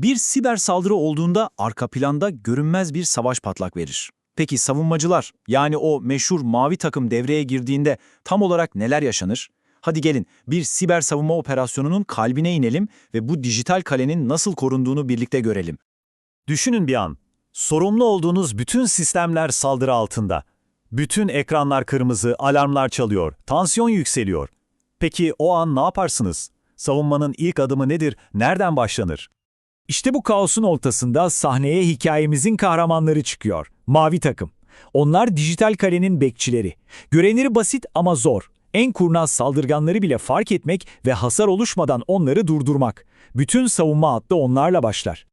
Bir siber saldırı olduğunda arka planda görünmez bir savaş patlak verir. Peki savunmacılar, yani o meşhur mavi takım devreye girdiğinde tam olarak neler yaşanır? Hadi gelin bir siber savunma operasyonunun kalbine inelim ve bu dijital kalenin nasıl korunduğunu birlikte görelim. Düşünün bir an. Sorumlu olduğunuz bütün sistemler saldırı altında. Bütün ekranlar kırmızı, alarmlar çalıyor, tansiyon yükseliyor. Peki o an ne yaparsınız? Savunmanın ilk adımı nedir? Nereden başlanır? İşte bu kaosun ortasında sahneye hikayemizin kahramanları çıkıyor. Mavi takım. Onlar dijital kalenin bekçileri. Görevleri basit ama zor. En kurnaz saldırganları bile fark etmek ve hasar oluşmadan onları durdurmak. Bütün savunma hattı onlarla başlar.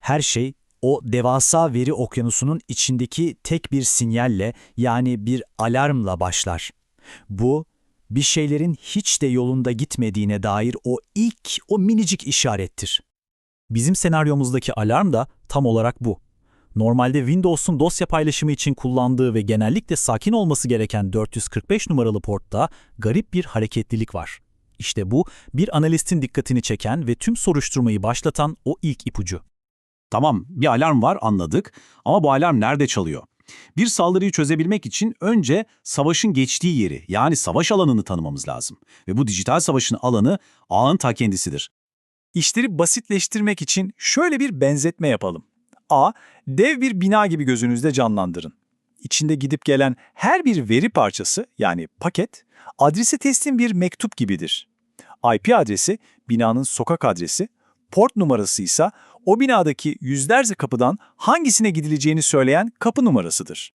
Her şey o devasa veri okyanusunun içindeki tek bir sinyalle yani bir alarmla başlar. Bu, bir şeylerin hiç de yolunda gitmediğine dair o ilk, o minicik işarettir. Bizim senaryomuzdaki alarm da tam olarak bu. Normalde Windows'un dosya paylaşımı için kullandığı ve genellikle sakin olması gereken 445 numaralı portta garip bir hareketlilik var. İşte bu, bir analistin dikkatini çeken ve tüm soruşturmayı başlatan o ilk ipucu. Tamam, bir alarm var anladık ama bu alarm nerede çalıyor? Bir saldırıyı çözebilmek için önce savaşın geçtiği yeri yani savaş alanını tanımamız lazım. Ve bu dijital savaşın alanı ağın ta kendisidir. İşleri basitleştirmek için şöyle bir benzetme yapalım. A, dev bir bina gibi gözünüzde canlandırın. İçinde gidip gelen her bir veri parçası yani paket, adresi teslim bir mektup gibidir. IP adresi binanın sokak adresi, port numarası ise o binadaki yüzlerce kapıdan hangisine gidileceğini söyleyen kapı numarasıdır.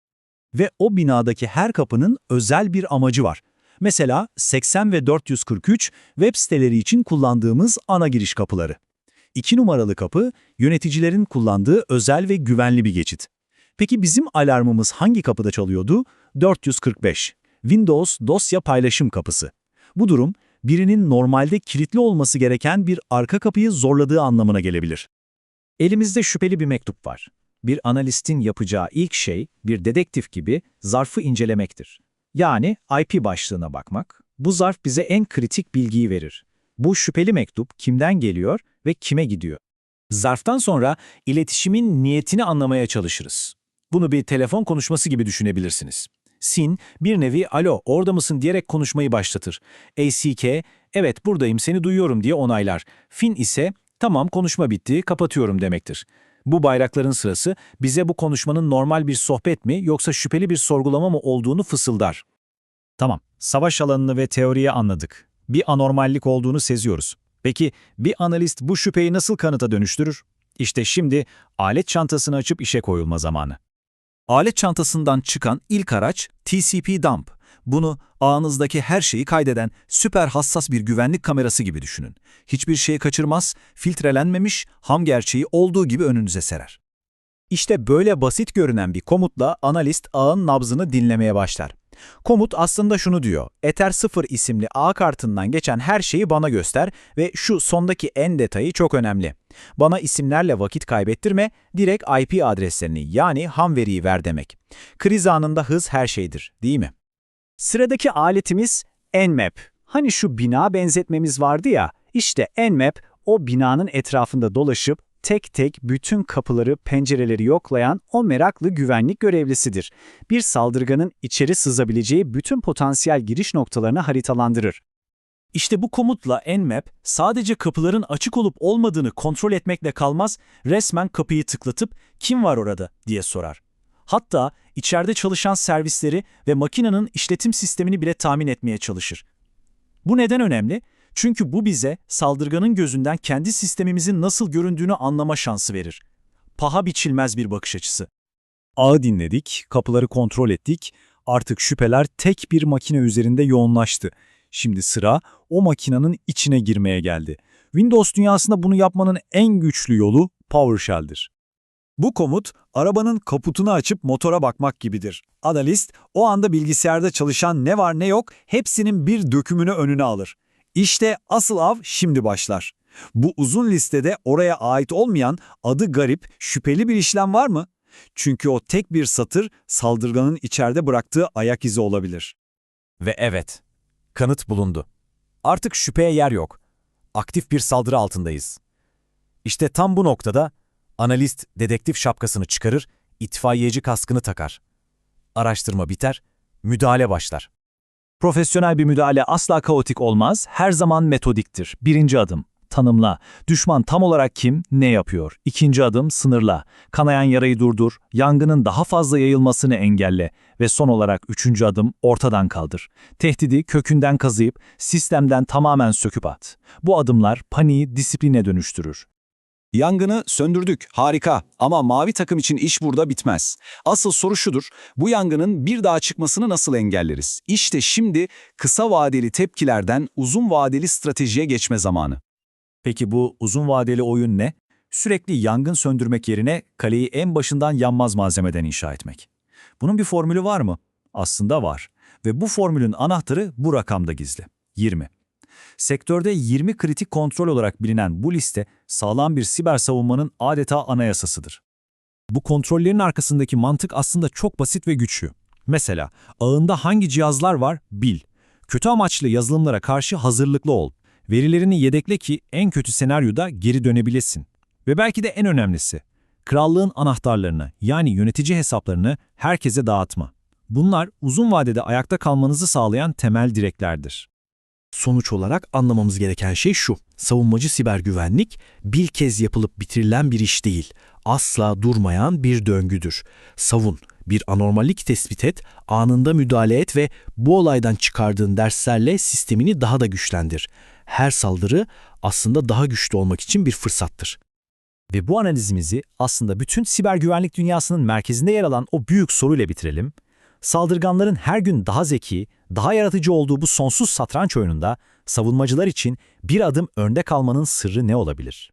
Ve o binadaki her kapının özel bir amacı var. Mesela 80 ve 443 web siteleri için kullandığımız ana giriş kapıları. 2 numaralı kapı yöneticilerin kullandığı özel ve güvenli bir geçit. Peki bizim alarmımız hangi kapıda çalıyordu? 445. Windows dosya paylaşım kapısı. Bu durum birinin normalde kilitli olması gereken bir arka kapıyı zorladığı anlamına gelebilir. Elimizde şüpheli bir mektup var. Bir analistin yapacağı ilk şey bir dedektif gibi zarfı incelemektir. Yani IP başlığına bakmak. Bu zarf bize en kritik bilgiyi verir. Bu şüpheli mektup kimden geliyor ve kime gidiyor? Zarftan sonra iletişimin niyetini anlamaya çalışırız. Bunu bir telefon konuşması gibi düşünebilirsiniz. Sin, bir nevi alo orada mısın diyerek konuşmayı başlatır. ACK, evet buradayım seni duyuyorum diye onaylar. Fin ise tamam konuşma bitti kapatıyorum demektir. Bu bayrakların sırası bize bu konuşmanın normal bir sohbet mi yoksa şüpheli bir sorgulama mı olduğunu fısıldar. Tamam, savaş alanını ve teoriyi anladık. Bir anormallik olduğunu seziyoruz. Peki bir analist bu şüpheyi nasıl kanıta dönüştürür? İşte şimdi alet çantasını açıp işe koyulma zamanı. Alet çantasından çıkan ilk araç TCP Dump. Bunu ağınızdaki her şeyi kaydeden süper hassas bir güvenlik kamerası gibi düşünün. Hiçbir şeyi kaçırmaz, filtrelenmemiş, ham gerçeği olduğu gibi önünüze serer. İşte böyle basit görünen bir komutla analist ağın nabzını dinlemeye başlar. Komut aslında şunu diyor, Ether 0 isimli ağ kartından geçen her şeyi bana göster ve şu sondaki en detayı çok önemli. Bana isimlerle vakit kaybettirme, direkt IP adreslerini yani ham veriyi ver demek. Kriz anında hız her şeydir, değil mi? Sıradaki aletimiz Nmap. Hani şu bina benzetmemiz vardı ya, işte Nmap o binanın etrafında dolaşıp tek tek bütün kapıları, pencereleri yoklayan o meraklı güvenlik görevlisidir. Bir saldırganın içeri sızabileceği bütün potansiyel giriş noktalarını haritalandırır. İşte bu komutla Nmap sadece kapıların açık olup olmadığını kontrol etmekle kalmaz, resmen kapıyı tıklatıp kim var orada diye sorar. Hatta içeride çalışan servisleri ve makinenin işletim sistemini bile tahmin etmeye çalışır. Bu neden önemli? Çünkü bu bize saldırganın gözünden kendi sistemimizin nasıl göründüğünü anlama şansı verir. Paha biçilmez bir bakış açısı. Ağı dinledik, kapıları kontrol ettik. Artık şüpheler tek bir makine üzerinde yoğunlaştı. Şimdi sıra o makinenin içine girmeye geldi. Windows dünyasında bunu yapmanın en güçlü yolu PowerShell'dir. Bu komut, arabanın kaputunu açıp motora bakmak gibidir. Analist, o anda bilgisayarda çalışan ne var ne yok hepsinin bir dökümünü önüne alır. İşte asıl av şimdi başlar. Bu uzun listede oraya ait olmayan adı garip, şüpheli bir işlem var mı? Çünkü o tek bir satır saldırganın içeride bıraktığı ayak izi olabilir. Ve evet, kanıt bulundu. Artık şüpheye yer yok. Aktif bir saldırı altındayız. İşte tam bu noktada analist dedektif şapkasını çıkarır, itfaiyeci kaskını takar. Araştırma biter, müdahale başlar. Profesyonel bir müdahale asla kaotik olmaz, her zaman metodiktir. Birinci adım, tanımla. Düşman tam olarak kim, ne yapıyor? İkinci adım, sınırla. Kanayan yarayı durdur, yangının daha fazla yayılmasını engelle. Ve son olarak üçüncü adım, ortadan kaldır. Tehdidi kökünden kazıyıp, sistemden tamamen söküp at. Bu adımlar paniği disipline dönüştürür. Yangını söndürdük, harika. Ama mavi takım için iş burada bitmez. Asıl soru şudur, bu yangının bir daha çıkmasını nasıl engelleriz? İşte şimdi kısa vadeli tepkilerden uzun vadeli stratejiye geçme zamanı. Peki bu uzun vadeli oyun ne? Sürekli yangın söndürmek yerine kaleyi en başından yanmaz malzemeden inşa etmek. Bunun bir formülü var mı? Aslında var. Ve bu formülün anahtarı bu rakamda gizli. 20. Sektörde 20 kritik kontrol olarak bilinen bu liste sağlam bir siber savunmanın adeta anayasasıdır. Bu kontrollerin arkasındaki mantık aslında çok basit ve güçlü. Mesela ağında hangi cihazlar var bil. Kötü amaçlı yazılımlara karşı hazırlıklı ol. Verilerini yedekle ki en kötü senaryoda geri dönebilesin. Ve belki de en önemlisi, krallığın anahtarlarını yani yönetici hesaplarını herkese dağıtma. Bunlar uzun vadede ayakta kalmanızı sağlayan temel direklerdir. Sonuç olarak anlamamız gereken şey şu. Savunmacı siber güvenlik bir kez yapılıp bitirilen bir iş değil. Asla durmayan bir döngüdür. Savun, bir anormallik tespit et, anında müdahale et ve bu olaydan çıkardığın derslerle sistemini daha da güçlendir. Her saldırı aslında daha güçlü olmak için bir fırsattır. Ve bu analizimizi aslında bütün siber güvenlik dünyasının merkezinde yer alan o büyük soruyla bitirelim. Saldırganların her gün daha zeki, daha yaratıcı olduğu bu sonsuz satranç oyununda savunmacılar için bir adım önde kalmanın sırrı ne olabilir?